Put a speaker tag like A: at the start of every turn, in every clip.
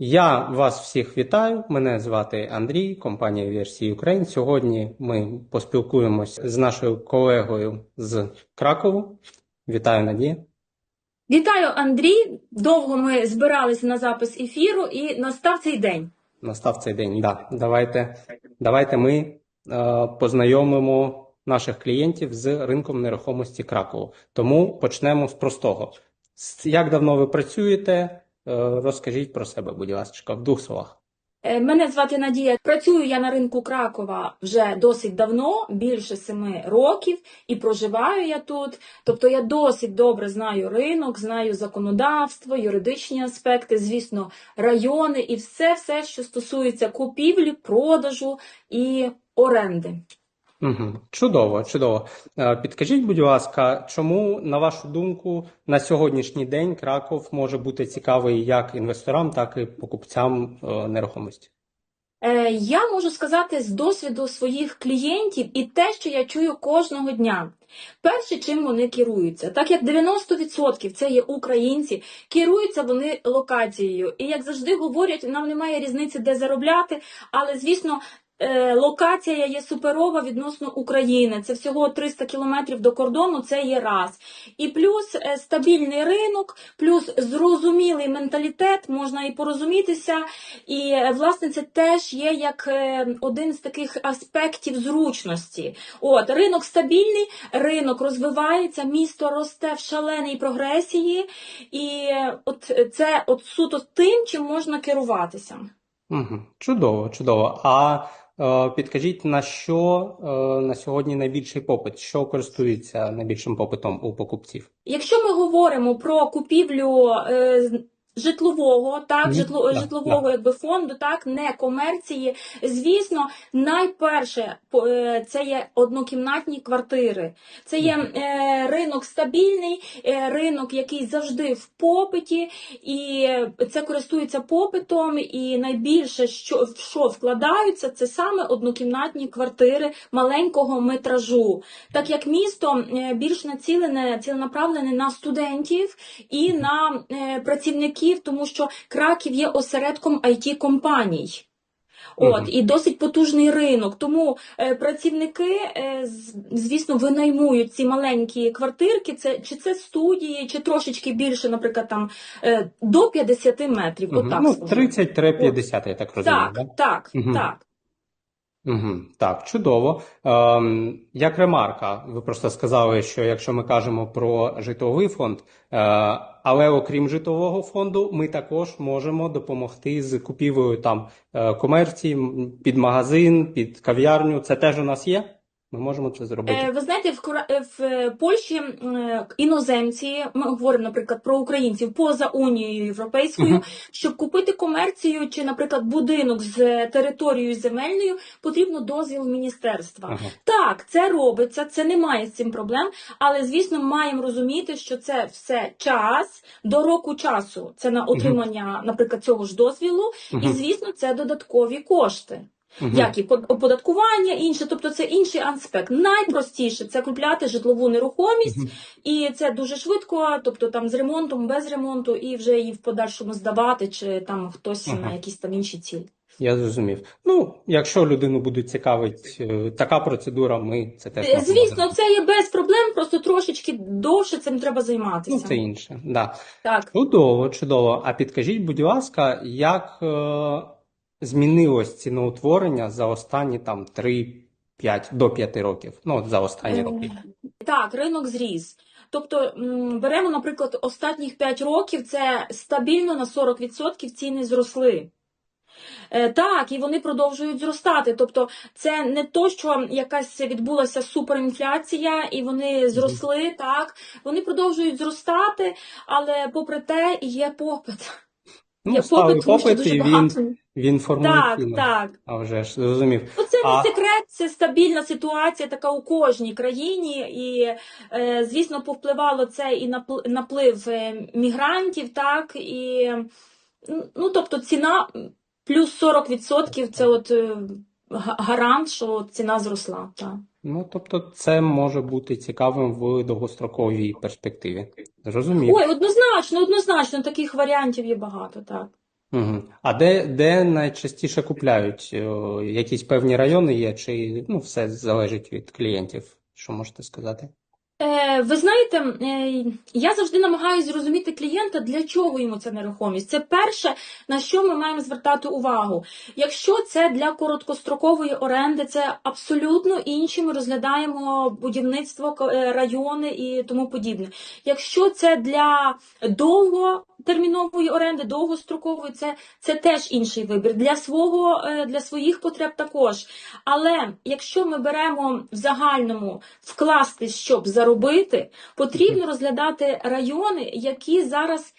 A: Я вас всіх вітаю. Мене звати Андрій, компанія Версії Україн. Сьогодні ми поспілкуємось з нашою колегою з Кракову. Вітаю, Надія.
B: Вітаю, Андрій. Довго ми збиралися на запис ефіру, і настав цей день.
A: Настав цей день. Да. Давайте, давайте ми е, познайомимо наших клієнтів з ринком нерухомості Кракову. Тому почнемо з простого. Як давно ви працюєте? Е, розкажіть про себе, будь ласка, в двох словах.
B: Е, Мене звати Надія. Працюю я на ринку Кракова вже досить давно, більше семи років, і проживаю я тут. Тобто я досить добре знаю ринок, знаю законодавство, юридичні аспекти, звісно, райони і все, все, що стосується купівлі, продажу і оренди.
A: Угу. Чудово, чудово. Е, Підкажіть, будь ласка, чому, на вашу думку, на сьогоднішній день Краков може бути цікавий як інвесторам, так і покупцям е, нерухомості?
B: Е, Я можу сказати з досвіду своїх клієнтів і те, що я чую кожного дня. Перше, чим вони керуються, так як 90% це є українці, керуються вони локацією. І як завжди говорять, нам немає різниці, де заробляти, але звісно. Е, Локація є суперова відносно України. Це всього 300 кілометрів до кордону. Це є раз. І плюс е, стабільний ринок, плюс зрозумілий менталітет, можна і порозумітися. І е, власне це теж є як один з таких аспектів зручності. От ринок стабільний, ринок розвивається, місто росте в шаленій прогресії, і от це от суто тим, чим можна керуватися.
A: Угу. Чудово, чудово. А підкажіть, на що е, на сьогодні найбільший попит? Що користується найбільшим попитом у покупців?
B: Якщо ми говоримо про купівлю е, житлового, так, житло, житлового якби фонду, так, не комерції, звісно, найперше е, це є однокімнатні квартири. Це є е, ринок стабільний, е, ринок, який завжди в попиті, і це користується попитом. І найбільше, що в що вкладаються, це саме однокімнатні квартири маленького метражу. Так як місто е, більш націлене, ціленаправлене на студентів і на е, працівників, тому що Краків є осередком it компаній От, і досить потужний ринок. Тому е, працівники, е, з- звісно, винаймують ці маленькі квартирки, це, чи це студії, чи трошечки більше, наприклад, там е, до 50 метрів.
A: Мгм.
B: Отак
A: Ну, 30-50, я так розумію,
B: Так,
A: да?
B: так,
A: угу.
B: так.
A: Угу, так, чудово. Ем, як ремарка, ви просто сказали, що якщо ми кажемо про житловий фонд, е, але окрім житлового фонду, ми також можемо допомогти з купівлею там е, комерції під магазин, під кав'ярню. Це теж у нас є? Ми можемо це зробити.
B: Е, Ви знаєте, в, е, в е, Польщі іноземці, ми говоримо, наприклад, про українців поза Унією Європейською,
A: Мгм.
B: щоб купити комерцію чи, наприклад, будинок з територією земельною, потрібно дозвіл міністерства.
A: Ага.
B: Так, це робиться, це немає з цим проблем, але звісно, маємо розуміти, що це все час до року часу. Це на отримання, наприклад, цього ж дозвілу, і звісно, це додаткові кошти
A: Мгм.
B: як і по- оподаткування, інше, тобто це інший аспект. Найпростіше це купляти житлову нерухомість,
A: Мгм.
B: і це дуже швидко, тобто там з ремонтом, без ремонту, і вже її в подальшому здавати, чи там хтось
A: Ага.
B: на якісь там інші цілі.
A: Я зрозумів. Ну, якщо людину буде цікавить е, така процедура, ми це теж
B: Е,
A: можемо
B: Звісно, це є без проблем, просто трошечки довше цим треба займатися.
A: Ну, це інше. Да.
B: Так.
A: Чудово, чудово. А підкажіть, будь ласка, як е, змінилось ціноутворення за останні там 3-5 до 5 років? Ну, за останні роки.
B: Так, ринок зріс. Тобто беремо, наприклад, останніх 5 років це стабільно на 40% ціни зросли. Е, Так, і вони продовжують зростати. Тобто, це не то, що якась відбулася суперінфляція, і вони зросли, так. Вони продовжують зростати, але попри те є попит.
A: Ну,
B: Є попит, тому що
A: попит,
B: дуже
A: і він,
B: багато.
A: він формує
B: Так,
A: ціну.
B: так.
A: А вже ж, зрозумів.
B: Ну, це
A: А-
B: не секрет, це стабільна ситуація, така у кожній країні, і е, звісно, повпливало це і на пл- наплив е, мігрантів, так і ну, тобто ціна плюс 40% це от е, га- гарант, що ціна зросла. Так.
A: Ну, тобто, це може бути цікавим в довгостроковій перспективі. Зрозумів.
B: Ой, однозначно, однозначно, таких варіантів є багато, так.
A: Угу. А де, де найчастіше купляють? Е, Якісь певні райони є, чи ну, все залежить від клієнтів? Що можете сказати?
B: Е, ви знаєте, е, я завжди намагаюся зрозуміти клієнта, для чого йому ця нерухомість. Це перше, на що ми маємо звертати увагу. Якщо це для короткострокової оренди, це абсолютно інші. Ми розглядаємо будівництво, е, райони і тому подібне. Якщо це для довготермінової оренди, довгострокової, це, це теж інший вибір. Для свого для своїх потреб також. Але якщо ми беремо в загальному вкласти, щоб заробити, потрібно розглядати райони, які зараз.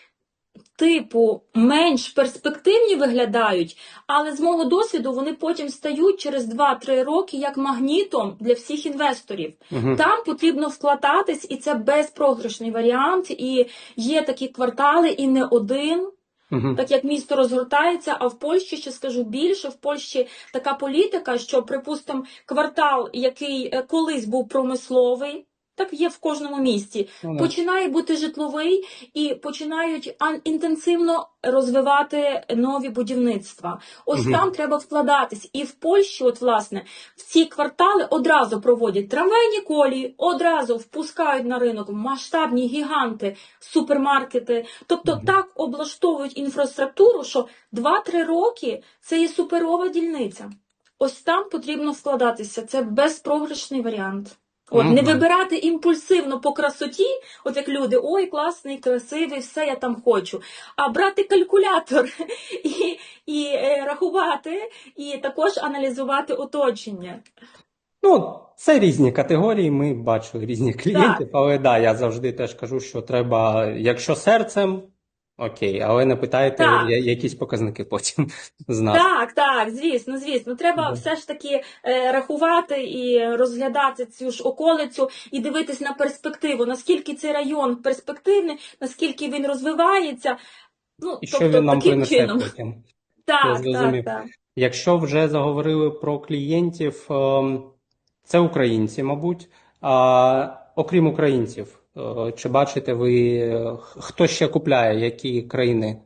B: Типу менш перспективні виглядають, але з мого досвіду вони потім стають через 2-3 роки як магнітом для всіх інвесторів.
A: Угу.
B: Там потрібно вкладатись, і це безпрограшний варіант. І є такі квартали, і не один.
A: Угу.
B: Так як місто розгортається, а в Польщі ще скажу більше, в Польщі така політика, що, припустимо, квартал, який е, колись був промисловий, так є в кожному місті,
A: Ну,
B: починає бути житловий і починають інтенсивно розвивати нові будівництва. Ось
A: Мгм.
B: там треба вкладатись. І в Польщі, от власне, в ці квартали одразу проводять трамвайні колії, одразу впускають на ринок масштабні гіганти, супермаркети. Тобто
A: Мгм.
B: так облаштовують інфраструктуру, що 2-3 роки це є суперова дільниця. Ось там потрібно вкладатися. Це безпрограшний варіант. От, не
A: Мгм.
B: вибирати імпульсивно по красоті, от як люди, ой, класний, красивий, все я там хочу. А брати калькулятор і, і е, рахувати, і також аналізувати оточення.
A: Ну, це різні категорії, ми бачили різних клієнтів, але да, я завжди теж кажу, що треба, якщо серцем, окей, але не питайте
B: Так.
A: якісь показники потім знати.
B: Так, так, звісно, звісно. Треба
A: Да.
B: все ж таки е, рахувати і розглядати цю ж околицю і дивитись на перспективу, наскільки цей район перспективний, наскільки він розвивається. Ну,
A: І що
B: тобто
A: він нам принесе
B: чином.
A: потім.
B: Так, так, так.
A: Якщо вже заговорили про клієнтів, ем, це українці, мабуть. А окрім українців, чи бачите ви, е, хто ще купляє, які країни?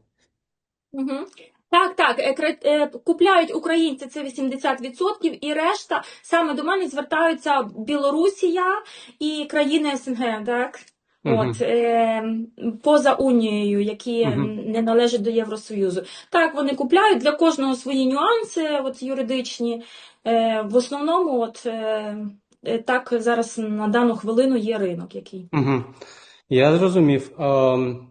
B: Угу. Так, так, е, е, купляють українці це 80%, і решта саме до мене звертаються Білорусія і країни СНГ, так?
A: Мгм.
B: От, е, поза Унією, які
A: Мгм.
B: не належать до Євросоюзу. Так, вони купляють для кожного свої нюанси, от юридичні. Е, в основному, от е, е, так зараз на дану хвилину є ринок, який.
A: Угу. Я зрозумів. Ем,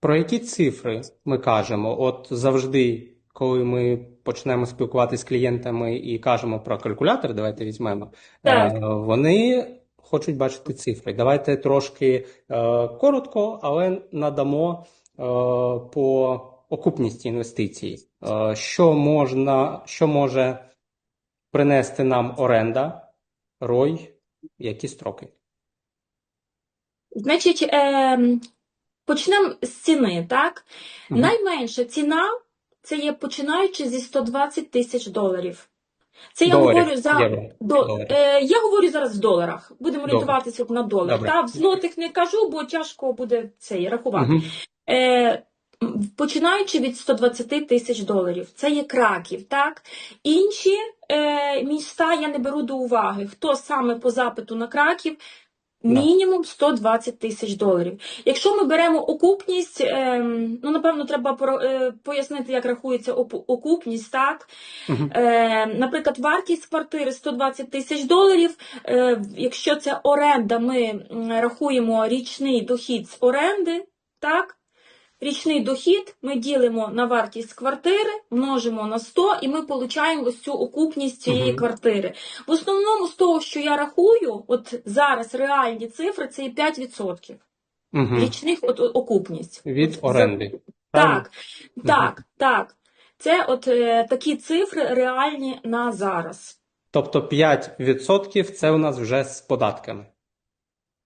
A: про які цифри ми кажемо? От завжди, коли ми почнемо спілкуватися з клієнтами і кажемо про калькулятор, давайте візьмемо,
B: Так.
A: е, вони хочуть бачити цифри. Давайте трошки е, коротко, але надамо е, по окупності інвестицій. Е, що можна, що може принести нам оренда, рой, які строки?
B: Значить, е, почнемо з ціни, так?
A: Мгм.
B: Найменша ціна це є починаючи зі 120 тисяч доларів. Це я
A: Доларів,
B: говорю за
A: євро,
B: до, е, я говорю зараз в доларах. Будемо орієнтуватися на долар.
A: Добре.
B: Та в злотих не кажу, бо тяжко буде це рахувати.
A: Мгм.
B: Е, починаючи від 120 тисяч доларів, це є Краків, так? Інші міста я не беру до уваги. Хто саме по запиту на Краків? Мінімум 120 тисяч доларів. Якщо ми беремо окупність, ем, ну напевно, треба е, пояснити, як рахується окупність, так? Е, наприклад, вартість квартири 120 тисяч доларів. Е, якщо це оренда, ми рахуємо річний дохід з оренди, так? Річний дохід ми ділимо на вартість квартири, множимо на 100 і ми отримуємо ось цю окупність цієї
A: Мгм.
B: квартири. В основному з того, що я рахую, от зараз реальні цифри це 5%
A: Мгм.
B: річних от, окупність.
A: Від оренди.
B: Так, так, так. Це от е, такі цифри реальні на зараз.
A: Тобто 5% це у нас вже з податками.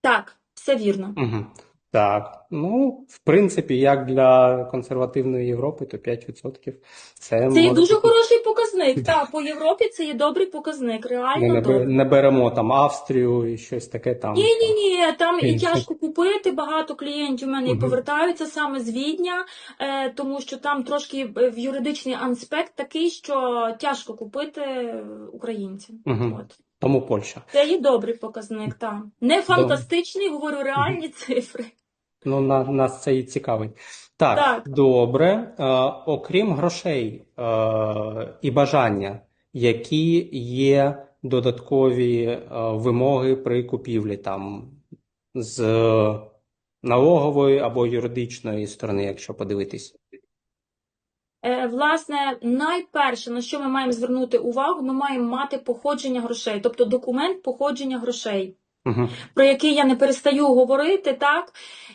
B: Так, все вірно.
A: Угу. Так, ну, в принципі, як для консервативної Європи, то 5% це
B: Це є
A: може
B: дуже
A: бути.
B: хороший показник. Так, по Європі це є добрий показник,
A: Ми
B: реально
A: не, бе-
B: добрий.
A: не беремо там Австрію і щось таке там.
B: Ні, ні, ні, там і
A: Інше.
B: тяжко купити. Багато клієнтів у мене і
A: Мгм.
B: повертаються саме з Відня, е, тому що там трошки е, в юридичний аспект такий, що тяжко купити е, українцям.
A: Мгм.
B: От.
A: Тому Польща.
B: Це є добрий показник, так. Не фантастичний, говорю реальні цифри.
A: Ну, на, нас це і цікавить. Так,
B: Так.
A: добре. Е, окрім грошей е, і бажання, які є додаткові е, вимоги при купівлі там з налогової або юридичної сторони, якщо подивитись?
B: Е, Власне, найперше, на що ми маємо звернути увагу, ми маємо мати походження грошей, тобто документ походження грошей.
A: Угу.
B: про який я не перестаю говорити, так?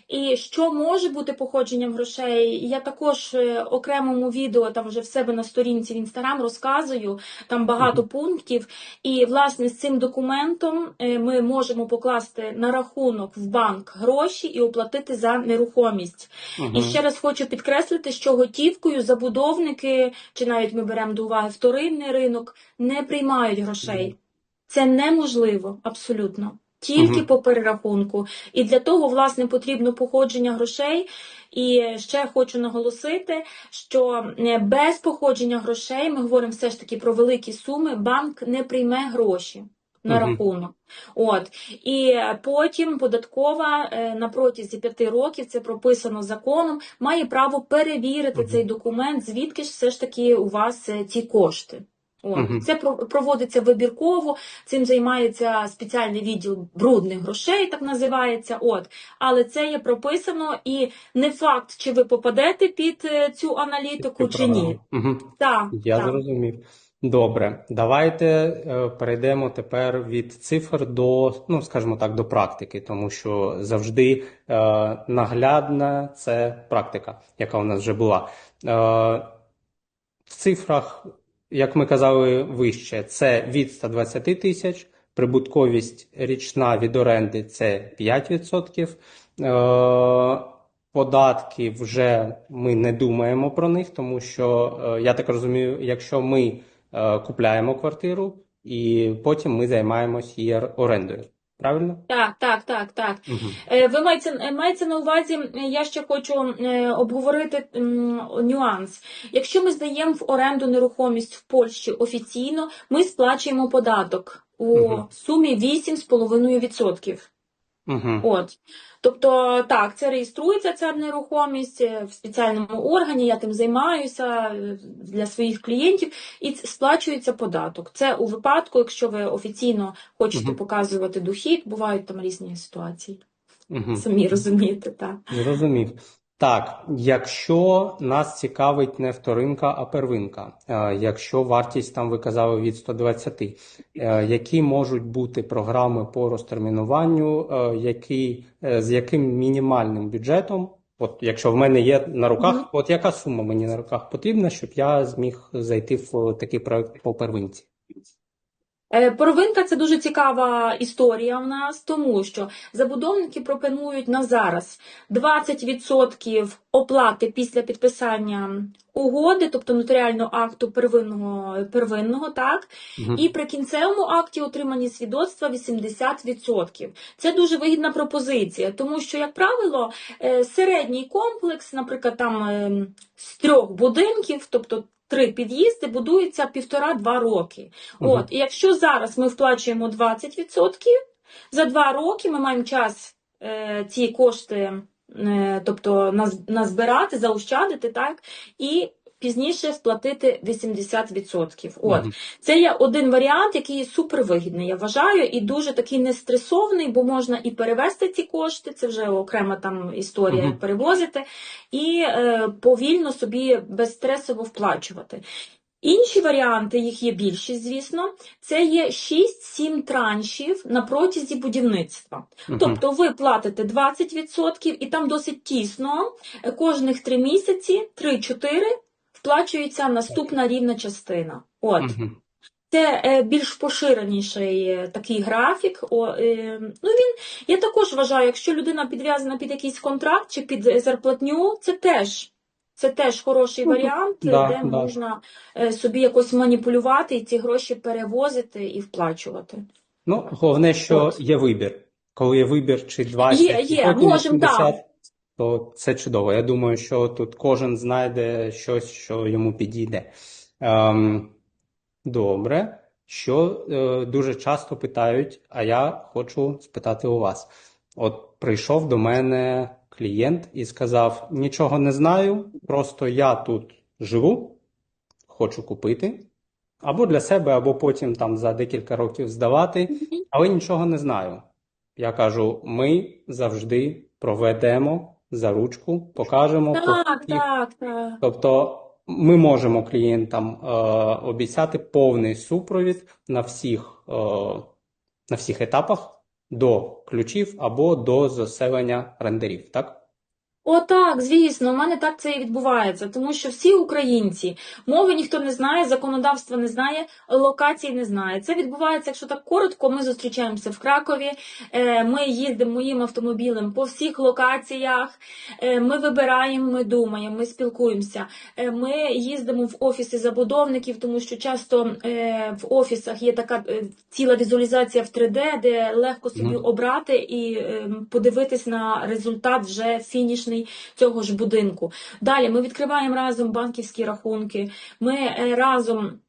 B: І що може бути походженням грошей? Я також е, окремому відео там вже в себе на сторінці в інстаграм розказую, там багато пунктів. І власне з цим документом е, ми можемо покласти на рахунок в банк гроші і оплатити за нерухомість. І ще раз хочу підкреслити, що готівкою забудовники, чи навіть ми беремо до уваги вторинний ринок, не приймають грошей. Це неможливо абсолютно. Тільки
A: Мгм.
B: по перерахунку. І для того, власне, потрібно походження грошей. І ще хочу наголосити, що е, без походження грошей, ми говоримо все ж таки про великі суми, банк не прийме гроші на
A: Мгм.
B: рахунок. От. І потім податкова е, на протязі п'яти років, це прописано законом, має право перевірити
A: Мгм.
B: цей документ, звідки ж все ж таки у вас е, ці кошти. Це проводиться вибірково, цим займається спеціальний відділ брудних грошей, так називається. От. Але це є прописано, і не факт, чи ви попадете під е, цю аналітику, чи ні.
A: Угу.
B: Так,
A: Я
B: так.
A: зрозумів. Добре, давайте е, перейдемо тепер від цифр до, ну, скажімо так, до практики, тому що завжди е, наглядна це практика, яка у нас вже була. Е, в цифрах, як ми казали вище, це від 120 тисяч, прибутковість річна від оренди це 5%. Е, Податки вже ми не думаємо про них, тому що е, я так розумію, якщо ми е, купляємо квартиру і потім ми займаємось її орендою. Правильно?
B: Так, так, так, так.
A: Угу.
B: Ви маєте, е, мається на увазі, е, я ще хочу обговорити нюанс. Якщо ми здаємо в оренду нерухомість в Польщі офіційно, ми сплачуємо податок у
A: угу.
B: сумі 8,5%.
A: Угу.
B: От. Тобто, так, це реєструється ця нерухомість е, в спеціальному органі, я тим займаюся е, для своїх клієнтів, і сплачується податок. Це у випадку, якщо ви офіційно хочете
A: угу.
B: показувати дохід, бувають там різні ситуації.
A: Угу.
B: Самі розумієте, так.
A: Зрозумів. Так, якщо нас цікавить не вторинка, а первинка, е, якщо вартість там ви казали від 120, е, які можуть бути програми по розтермінуванню, е, які, з яким мінімальним бюджетом, от якщо в мене є на руках,
B: Мгм.
A: от яка сума мені на руках потрібна, щоб я зміг зайти в такий проект по первинці?
B: Е, Первинка це дуже цікава історія в нас, тому що забудовники пропонують на зараз 20% оплати після підписання угоди, тобто нотаріального акту первинного, первинного так,
A: Мгм.
B: і при кінцевому акті отримані свідоцтва 80%. Це дуже вигідна пропозиція, тому що, як правило, е, середній комплекс, наприклад, там ем, з трьох будинків, тобто три під'їзди, будується півтора-два роки.
A: Угу.
B: От, і якщо зараз ми вплачуємо 20%, за два роки ми маємо час е, ці кошти, е, тобто назбирати, заощадити, так, і пізніше сплатити 80%. От.
A: Мгм.
B: Це є один варіант, який є супервигідний, я вважаю, і дуже такий нестресовний, бо можна і перевести ці кошти, це вже окрема там історія,
A: Мгм.
B: як перевозити, і е, повільно собі безстресово вплачувати. Інші варіанти, їх є більшість, звісно, це є 6-7 траншів на протязі будівництва.
A: Мгм.
B: Тобто ви платите 20% і там досить тісно, кожних 3 місяці, 3-4, вплачується наступна рівна частина. От. Це е, більш поширеніший е, такий графік. О, е, ну він, я також вважаю, якщо людина підв'язана під якийсь контракт чи під зарплатню, це теж. Це теж хороший
A: Ну,
B: варіант,
A: да,
B: де
A: да.
B: можна е, собі якось маніпулювати і ці гроші перевозити і вплачувати.
A: Ну, головне, що
B: От.
A: є вибір. Коли є вибір чи 20,
B: Є,
A: чи
B: є,
A: потім
B: можем,
A: 80, то це чудово. Я думаю, що тут кожен знайде щось, що йому підійде. Ем, добре. Що е, дуже часто питають, а я хочу спитати у вас. От прийшов до мене клієнт і сказав: нічого не знаю, просто я тут живу, хочу купити. Або для себе, або потім там за декілька років здавати, але нічого не знаю. Я кажу, ми завжди проведемо за ручку, покажемо,
B: Так, так, так.
A: Тобто ми можемо клієнтам е, обіцяти повний супровід на всіх, е, на всіх етапах до ключів або до заселення рендерів, так?
B: О, так, звісно, у мене так це і відбувається, тому що всі українці, мови ніхто не знає, законодавства не знає, локацій не знає. Це відбувається, якщо так коротко, ми зустрічаємося в Кракові, е, ми їздимо моїм автомобілем по всіх локаціях, е, ми вибираємо, ми думаємо, ми спілкуємося. Е, Ми їздимо в офіси забудовників, тому що часто в офісах є така ціла візуалізація в 3D, де легко собі обрати і подивитись на результат вже фінішний цього ж будинку. Далі ми відкриваємо разом банківські рахунки, ми е, разом.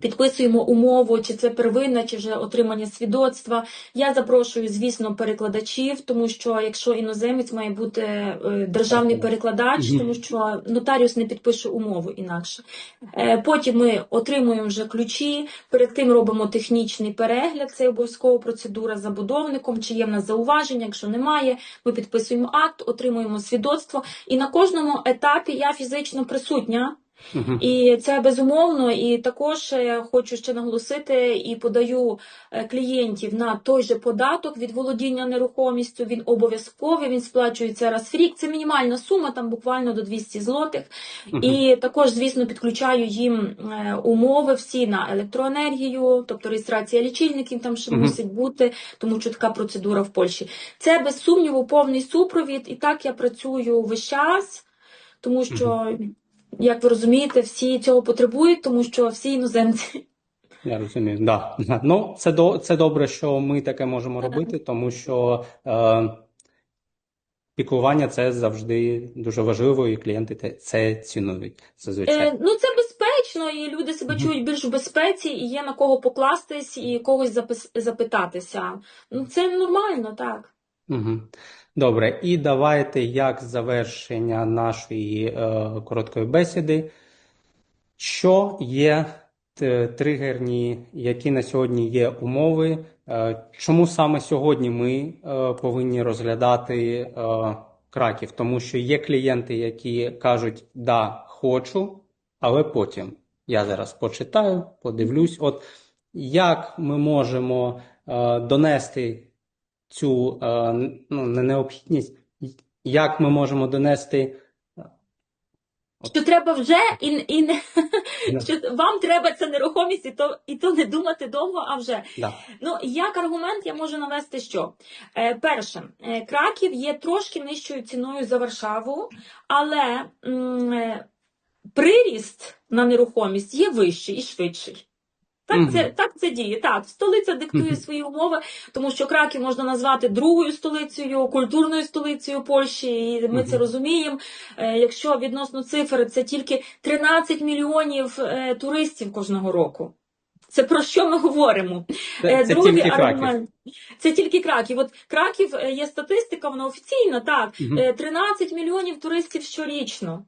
B: Підписуємо умову, чи це первинна, чи вже отримання свідоцтва. Я запрошую, звісно, перекладачів, тому що якщо іноземець має бути е, державний перекладач, тому що нотаріус не підпише умову інакше. Е, Потім ми отримуємо вже ключі. Перед тим робимо технічний перегляд. Це обов'язкова процедура з забудовником. Чи є в нас зауваження? Якщо немає, ми підписуємо акт, отримуємо свідоцтво. І на кожному етапі я фізично присутня. І це безумовно. І також е, хочу ще наголосити і подаю е, клієнтів на той же податок від володіння нерухомістю. Він обов'язковий, він сплачується раз в рік. Це мінімальна сума, там буквально до 200 злотих. І також, звісно, підключаю їм е, умови всі на електроенергію, тобто реєстрація лічильників там ще мусить бути, тому що така процедура в Польщі. Це без сумніву повний супровід, і так я працюю весь час, тому що, як ви розумієте, всі цього потребують, тому що всі іноземці.
A: Я розумію, да. Да. Ну, це до це добре, що ми таке можемо робити, тому що е, піклування це завжди дуже важливо, і клієнти це цінують зазвичай.
B: Е, ну, це безпечно, і люди себе чують більш в безпеці, і є на кого покластись, і когось запис- запитатися. Ну, це нормально, так.
A: Угу. Добре, і давайте як завершення нашої е, короткої бесіди. Що є тригерні, які на сьогодні є умови? Е, Чому саме сьогодні ми е, повинні розглядати е, Краків? Тому що є клієнти, які кажуть, да, хочу, але потім я зараз почитаю, подивлюсь. От як ми можемо е, донести цю е, ну, необхідність, як ми можемо донести
B: Що треба вже і, і не
A: Да.
B: що вам треба ця нерухомість, і то і то не думати довго, а вже.
A: да.
B: Ну як аргумент я можу навести, що е, перше, е, Краків є трошки нижчою ціною за Варшаву, але м, е, приріст на нерухомість є вищий і швидший. Так це,
A: Мгм.
B: так це діє. Так, столиця диктує свої умови, тому що Краків можна назвати другою столицею, культурною столицею Польщі, і ми це розуміємо. Е, Якщо відносно цифр, це тільки 13 мільйонів е, туристів кожного року. Це про що ми говоримо?
A: Це,
B: Е,
A: це
B: Другий
A: тільки Краків.
B: Це тільки Краків. От Краків є статистика, вона офіційна, так. Е, 13 мільйонів туристів щорічно.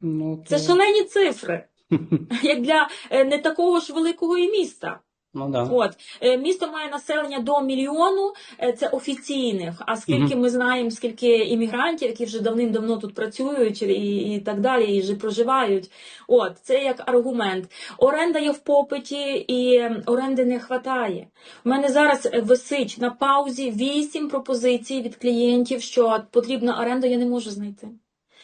A: Ну,
B: Це шалені цифри, як для е, не такого ж великого і міста.
A: Ну, да.
B: От е, місто має населення до мільйону, е, це офіційних. А скільки
A: Мгм.
B: ми знаємо, скільки іммігрантів, які вже давним-давно тут працюють і, і так далі, і вже проживають. От це як аргумент. Оренда є в попиті, і е, оренди не вистачає. У мене зараз висить на паузі вісім пропозицій від клієнтів, що потрібна оренда, я не можу знайти.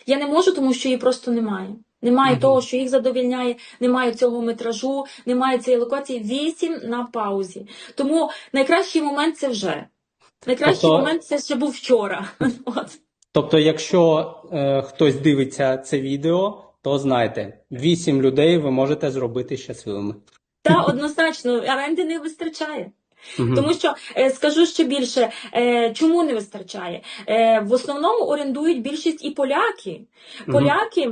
B: Я не можу, тому що її просто немає. Немає
A: Мгм.
B: того, що їх задовільняє, немає цього метражу, немає цієї локації. Вісім на паузі. Тому найкращий момент це вже. Найкращий
A: Тобто-
B: момент це ще був вчора. От.
A: Тобто, якщо е, хтось дивиться це відео, то знайте, вісім людей ви можете зробити щасливими.
B: Та однозначно оренди не вистачає.
A: Мгм.
B: Тому що е, скажу ще більше, е, чому не вистачає? Е, в основному орендують більшість і поляки. Поляки. е,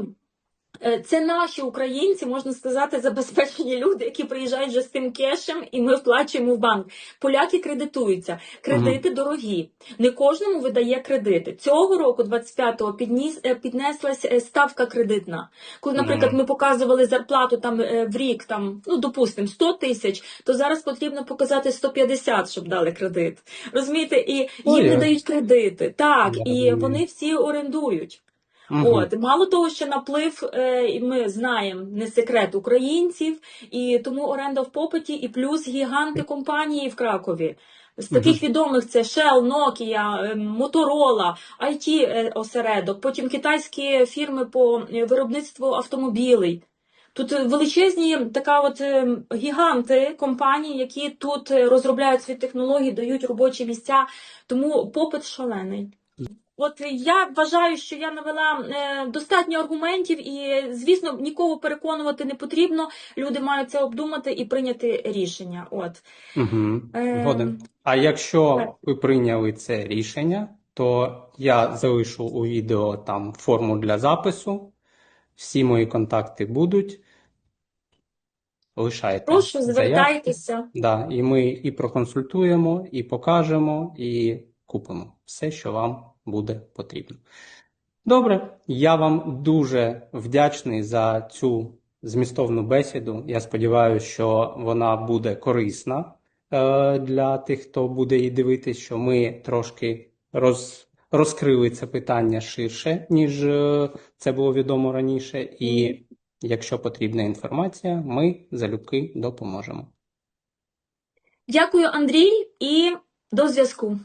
B: Це наші українці, можна сказати, забезпечені люди, які приїжджають вже з тим кешем, і ми вплачуємо в банк. Поляки кредитуються. Кредити дорогі. Не кожному видає кредити. Цього року, 25-го, підніс, е, піднеслась е, ставка кредитна. Коли, наприклад,
A: Мгм.
B: ми показували зарплату там е, в рік, там, ну допустимо, 100 тисяч, то зараз потрібно показати 150, щоб дали кредит. Розумієте, і їм
A: Ой,
B: не дають кредити. Так,
A: Я
B: і вони всі орендують.
A: Мгм.
B: От мало того, що наплив, е, ми знаємо, не секрет українців, і тому оренда в попиті, і плюс гіганти компанії в Кракові. З таких відомих це Shell, Nokia, е, Motorola, IT е, осередок, потім китайські фірми по виробництву автомобілей. Тут величезні така от гіганти компанії, які тут розробляють свої технології, дають робочі місця, тому попит шалений. От я вважаю, що я навела е, достатньо аргументів, і звісно, нікого переконувати не потрібно. Люди мають це обдумати і прийняти рішення. От
A: Угу.
B: Е,
A: А якщо ви прийняли це рішення, то я залишу у відео там форму для запису. Всі мої контакти будуть. Лишайте
B: прошу
A: заявки.
B: звертайтеся.
A: Да, і ми і проконсультуємо, і покажемо, і купимо все, що вам буде потрібно. Добре, я вам дуже вдячний за цю змістовну бесіду. Я сподіваюся, що вона буде корисна е, для тих, хто буде її дивитись, що ми трошки роз, розкрили це питання ширше, ніж е, це було відомо раніше. І якщо потрібна інформація, ми залюбки допоможемо.
B: Дякую, Андрій, і до зв'язку.